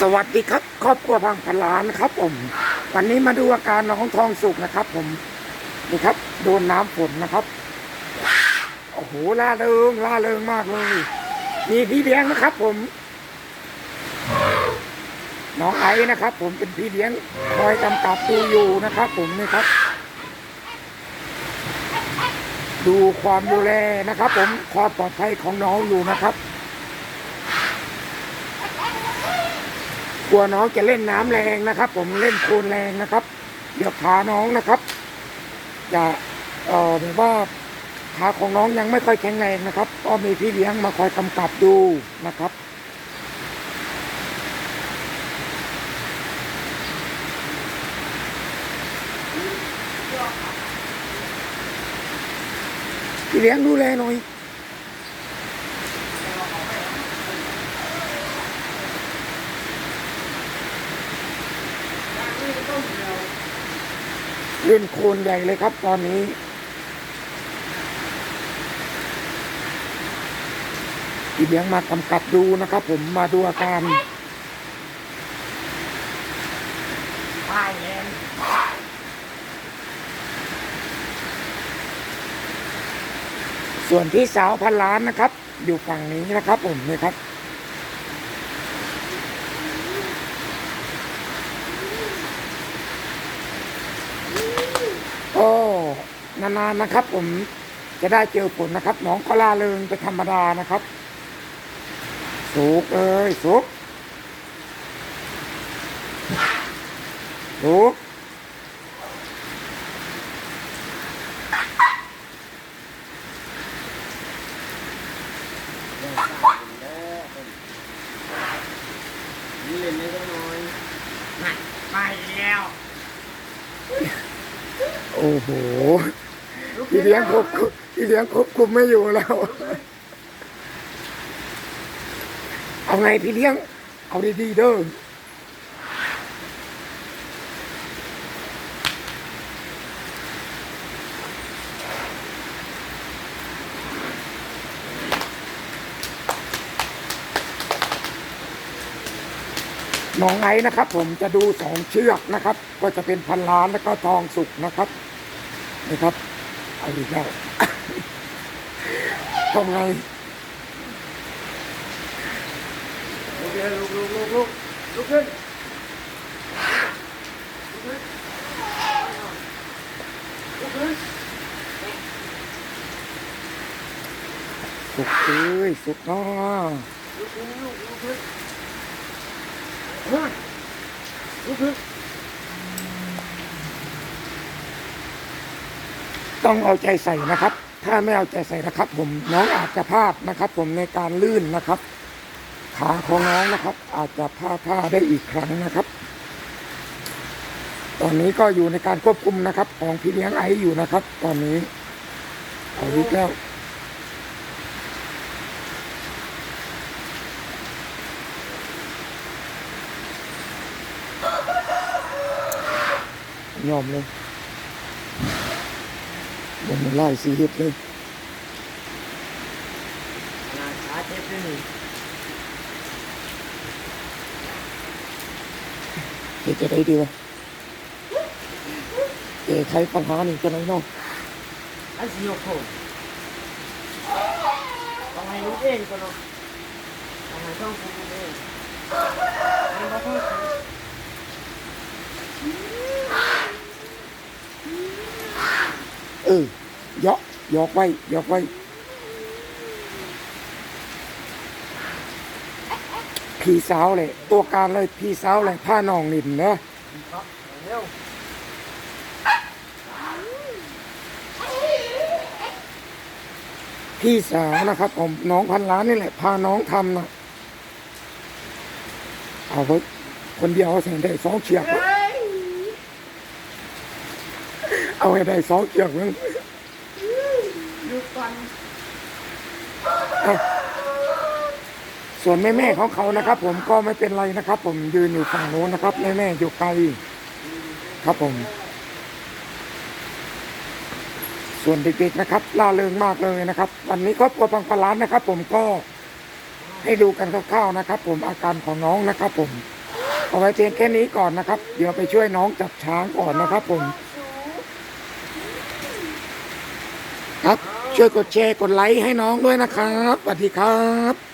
สวัสดีครับครอบครัวพังพลานนะครับ ผม วันนี้มาดูอาการน้องทองสุกนะครับ ผมนี่ครับ โดนน้ำฝนนะครับโอ้โหล่าเริงล่าเริงมากเลยมีพี่เลี้ยงนะครับ ผมน้องไอ้นะครับ ผมเป็นพี่เลี้ยงคอยกำกับดูอยู่นะครับ ผมนี่ครับ ดูความดูแลนะครับ ผมความปลอดภัยของน้องอยู่นะครับ กลัวน้องจะเล่นน้ำแรงนะครับ ผมเล่นโคลนแรงนะครับ เดี๋ยวขาน้องนะครับ จะเอ่อแบบว่าขาของน้องยังไม่ค่อยแข็งแรงนะครับ ก็มีพี่เลี้ยงมาคอยกำกับดูนะครับพี่เลี้ยงดูแลหน่อย เล่นโคลนใหญ่เลยครับตอนนี้ พี่เลี้ยงมากำกับดูนะครับ ผมมาดูอาการส่วนพี่สาวพันล้านนะครับ อยู่ฝั่งนี้นะครับผมนี่ครับ ก็ นานๆนะครับ ผมจะได้เจอผลนะครับน้องก็ล่าเริงเป็นธรรมดานะครับ สุกเอ้ยสุกสุกนี่เล่นได้ก็น้อยนั่นไปแล้ว โอ้โห พี่เลี้ยงควบคุมพี่เลี้ยงควบคุมไม่อยู่แล้ว เอาไงพี่เลี้ยง เอาดีๆเด้อน้องไอ้นะครับผมจะดูสองเชือกนะครับ ก็จะเป็นพันล้านแล้วก็ทองสุกนะครับนี่ครับ เอาอีกแล้วทำไงลุกเลยลุกลุกลุกลุกลุกขึ้นสุกเอ้ยสุกเนาะลุกขึ้นลุกลุกขึ้นเฮ้ยลุกขึ้น ต้องเอาใจใส่นะครับ ถ้าไม่เอาใจใส่นะครับ ผมน้องอาจจะพลาดนะครับ ผมในการลื่นนะครับ ขาของน้องนะครับ อาจจะพลาดท่าได้อีกครั้งนะครับ ตอนนี้ก็อยู่ในการควบคุมนะครับ ของพี่เลี้ยงไอซ์อยู่นะครับ ตอนนี้เอาอีกแล้วยอมเลย บนไล่สีเห็ดเลยงาเจ็บด้วยนี่เดี๋ยวจะได้ดีวะเอ๋ใช้ปัญหานี่จะไหนเน้องอันสิโยกโผล่ต้องให้ลุกเองก่อนเนาะต้องให้ต้องคุมเองไม่ต้องคุม เออเยาะยอกไว้ยอกไว้พี่สาวเลย ตัวการเลยพี่สาวเลยผ้าหนองนินเนอะครับเร็วพี่สาวนะครับผมน้องพันล้านนี่แหละ พาน้องทำนะเอาไว้คนเดียวเอาใส่ได้สองเชือกวะ เอาให้ได้สองเชือกนึงดูก่อนส่วนแม่แม่ของเขานะครับ ผมก็ไม่เป็นไรนะครับ ผมยืนอยู่ฝั่งโน้นนะครับแม่แม่อยู่ไกลครับผม ส่วนเด็กๆนะครับล่าเริงมากเลยนะครับ วันนี้ครอบครัวพังปลารานนะครับ ผมก็ให้ดูกันคร่าวๆนะครับ ผมอาการของน้องนะครับ ผมเเอาไว้เพียงแค่นี้ก่อนนะครับ เดี๋ยวไปช่วยน้องจับช้างก่อนนะครับ ผม ครับ ช่วยกดแชร์กดไลค์ให้น้องด้วยนะครับสวัสดีครับ